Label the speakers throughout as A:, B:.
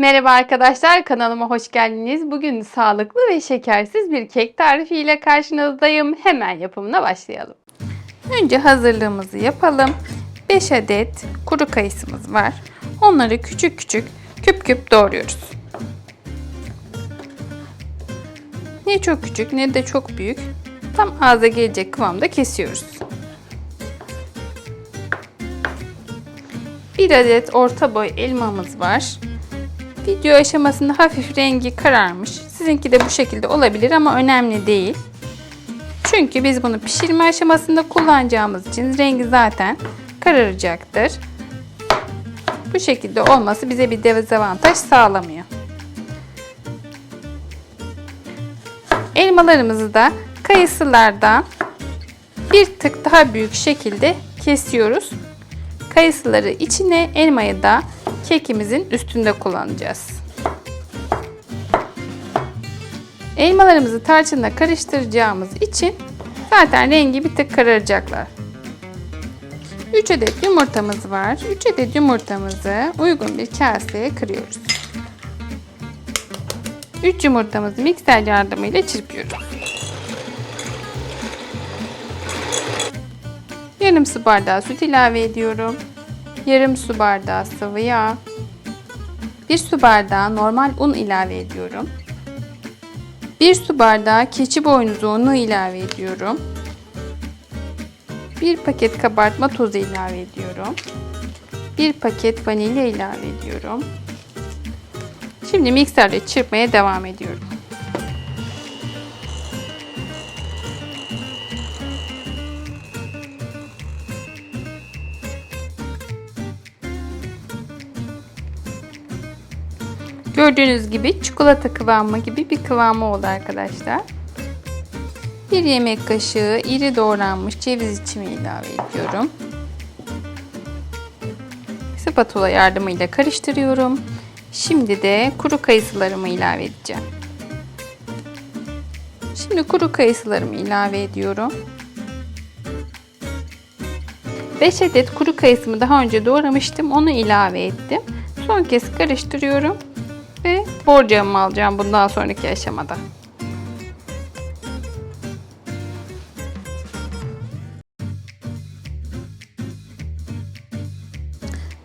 A: Merhaba arkadaşlar kanalıma hoş geldiniz. Bugün sağlıklı ve şekersiz bir kek tarifiyle karşınızdayım. Hemen yapımına başlayalım. Önce hazırlığımızı yapalım. 5 adet kuru kayısımız var. Onları küçük küçük küp küp doğruyoruz. Ne çok küçük ne de çok büyük. Tam ağza gelecek kıvamda kesiyoruz. Bir adet orta boy elmamız var. Video aşamasında hafif rengi kararmış. Sizinki de bu şekilde olabilir ama önemli değil. Çünkü biz bunu pişirme aşamasında kullanacağımız için rengi zaten kararacaktır. Bu şekilde olması bize bir dezavantaj sağlamıyor. Elmalarımızı da kayısılardan bir tık daha büyük şekilde kesiyoruz. Kayısıları içine, elmayı da kekimizin üstünde kullanacağız. Elmalarımızı tarçınla karıştıracağımız için zaten rengi bir tık kararacaklar. 3 adet yumurtamız var. 3 adet yumurtamızı uygun bir kaseye kırıyoruz. 3 yumurtamızı mikser yardımıyla çırpıyoruz. Yarım su bardağı süt ilave ediyorum. Yarım su bardağı sıvı yağ. 1 su bardağı normal un ilave ediyorum. 1 su bardağı keçi boynuzu unu ilave ediyorum. 1 paket kabartma tozu ilave ediyorum. 1 paket vanilya ilave ediyorum. Şimdi mikserle çırpmaya devam ediyorum. Gördüğünüz gibi çikolata kıvamı gibi bir kıvamı oldu arkadaşlar. Bir yemek kaşığı iri doğranmış ceviz içimi ilave ediyorum. Spatula yardımıyla karıştırıyorum. Şimdi de kuru kayısılarımı ilave edeceğim. Şimdi kuru kayısılarımı ilave ediyorum. 5 adet kuru kayısımı daha önce doğramıştım. Onu ilave ettim. Son kez karıştırıyorum ve borcamımı alacağım bundan sonraki aşamada.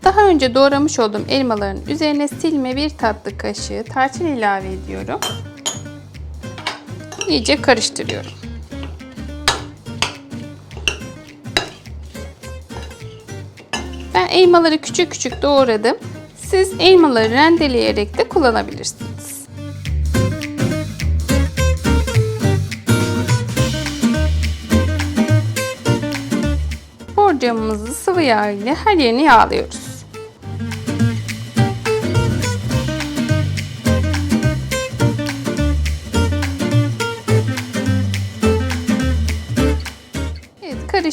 A: Daha önce doğramış olduğum elmaların üzerine silme bir tatlı kaşığı tarçın ilave ediyorum. İyice karıştırıyorum. Ben elmaları küçük küçük doğradım. Siz elmaları rendeleyerek de kullanabilirsiniz. Borcamımızı sıvı yağ ile her yerini yağlıyoruz.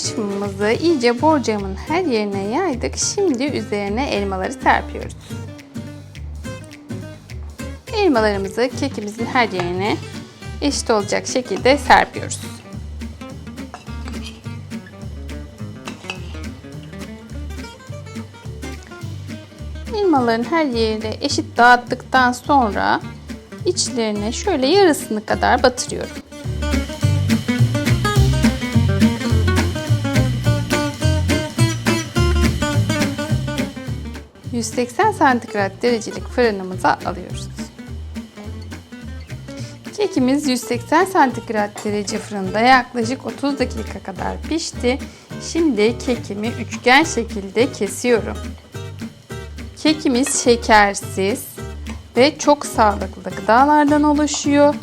A: Karışımımızı iyice borcamın her yerine yaydık. Şimdi üzerine elmaları serpiyoruz. Elmalarımızı kekimizin her yerine eşit olacak şekilde serpiyoruz. Elmaların her yerine eşit dağıttıktan sonra içlerine şöyle yarısını kadar batırıyorum. 180 santigrat derecelik fırınımıza alıyoruz. Kekimiz 180 santigrat derece fırında yaklaşık 30 dakika kadar pişti. Şimdi kekimi üçgen şekilde kesiyorum. Kekimiz şekersiz ve çok sağlıklı gıdalardan oluşuyor.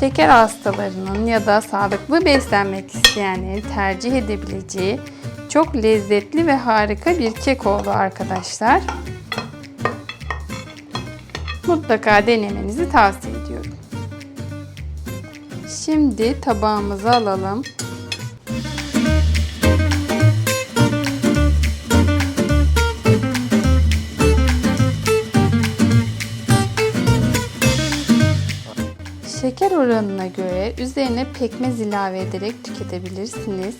A: Şeker hastalarının ya da sağlıklı beslenmek isteyenlerin tercih edebileceği çok lezzetli ve harika bir kek oldu arkadaşlar. Mutlaka denemenizi tavsiye ediyorum. Şimdi tabağımıza alalım. Şeker oranına göre üzerine pekmez ilave ederek tüketebilirsiniz.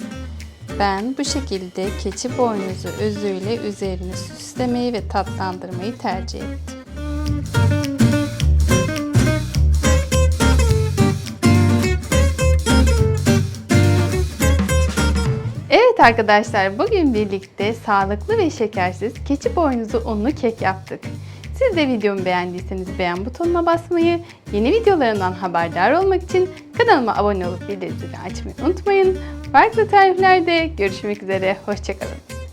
A: Ben bu şekilde keçi boynuzu özüyle üzerini süslemeyi ve tatlandırmayı tercih ettim. Evet arkadaşlar bugün birlikte sağlıklı ve şekersiz keçi boynuzu unlu kek yaptık. Siz de videomu beğendiyseniz beğen butonuna basmayı, yeni videolarından haberdar olmak için kanalıma abone olup bildirimleri açmayı unutmayın. Farklı tariflerde görüşmek üzere, hoşçakalın.